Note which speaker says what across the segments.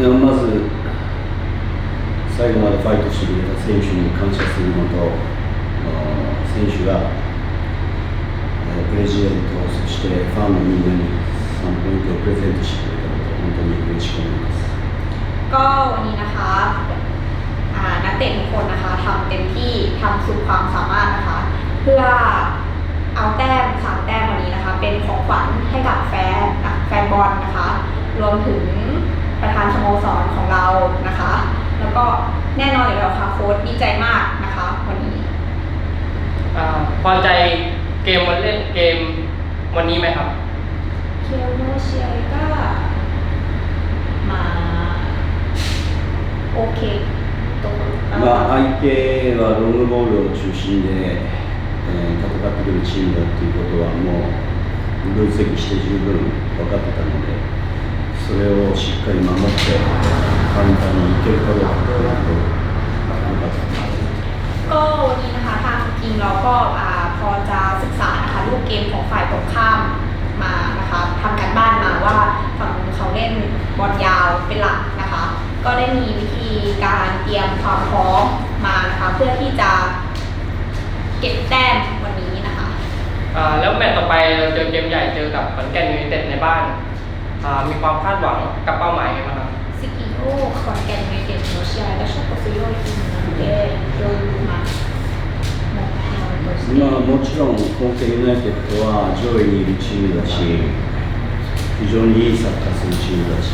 Speaker 1: ではまず最後までファイトしてくれた選手に感謝するのとあー選手がえープレジデントそしてファンのみんなに3ポイントをプレゼントしてくれたこと本当に嬉しく思います
Speaker 2: ก็วันนี้นะคะอ่านักเตะทุกคนนะคะทำเต็มที่ทำสุดความสามารถนะคะ เพื่อเอาแต้มสามแต้มวันนี้นะคะ เป็นของขวัญให้กับแฟนนะแฟนบอลนะคะ รวมถึง ประธานสโมสรของเรานะคะ แล้วก็แน่นอนอยู่แล้วค่ะโค้ชดีใจมากนะคะ วันนี้
Speaker 3: อ่าพอใจเกมวันเล่นเกมวันนี้ไหมครับ
Speaker 2: เคียวโนเชียก็มาโอเคตรง
Speaker 1: まあ、相手はロングボールを中心で、えー戦ってくるチームだということはもう分析して十分分かってたので それをしっかり守ってカウンターに行けるかどうかというところ良かったです
Speaker 2: ก็วันนี้นะคะทางทีมเราก็อ่าพอจะศึกษานะคะลูกเกมของฝ่ายตรงข้ามมานะคะทำการบ้านมาว่าฝั่งนู้นเขาเล่นบอลยาวเป็นหลักนะคะ ก็ได้มีวิธีการเตรียมความพร้อมมานะคะ เพื่อที่จะเก็บแต้มวันนี้นะคะ
Speaker 3: อ่าแล้วแมตช์ต่อไปเราเจอเกมใหญ่เจอกับขอนแก่นยูไนเต็ดในบ้าน อ่ามีความคาดหวังกับเป้าหมายไงบ้างครับ
Speaker 2: スキーをขอนแก่นยูไนเต็ดの試合がちょっと強いチームなのでどういうまあ目標として
Speaker 1: まあ、もちろん本家ユナイテッドは上位にいるチームだし非常にいいサッカーするチームだし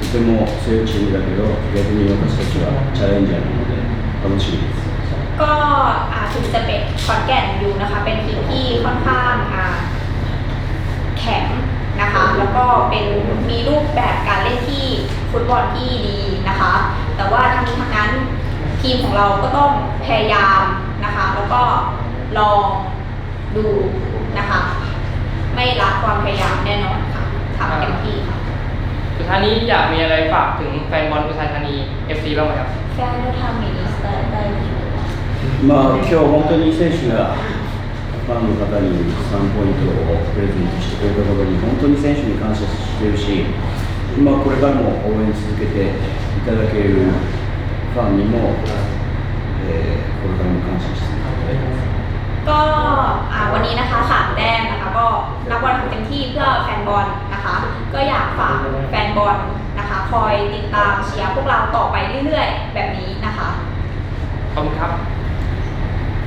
Speaker 1: とても強いチームだけど逆に私たちはチャレンジャーなので楽しみです
Speaker 2: ก็อ่าถึงจะเป็นขอนแก่นอยู่นะคะ เป็นทีมที่ค่อนข้างอ่าแข็ง นะคะ แล้วก็เป็นมีรูปแบบการเล่นที่ฟุตบอลที่ดีนะคะ แต่ว่าทั้งนี้ทั้งนั้นทีมของเราก็ต้องพยายามนะคะ แล้วก็ลองดูนะคะ ไม่ละความพยายามแน่นอนค่ะทำเต็มที่ค่ะ
Speaker 3: สุดท้ายนี้อยากมีอะไรฝากถึงแฟนบอลอุทัยธานี FC บ้างไหมครับ
Speaker 2: แฟนเราทำมินิสเตอร์ได้ดี
Speaker 1: まあ、今日本当に選手が ファンの方に3ポイントをプレゼントしてくれたことに本当に選手に感謝しているし、まあ、これからも応援続けていただけるファンにも、えーこれからも感謝しています。
Speaker 2: ก็อ่าวันนี้นะคะสามแต้มนะคะ ก็นักบอลทำเต็มที่เพื่อแฟนบอลนะคะ ก็อยากฝากแฟนบอลนะคะ คอยติดตามเชียร์พวกเราต่อไปเรื่อยๆ แบบนี้นะคะ
Speaker 3: ขอบคุณครับ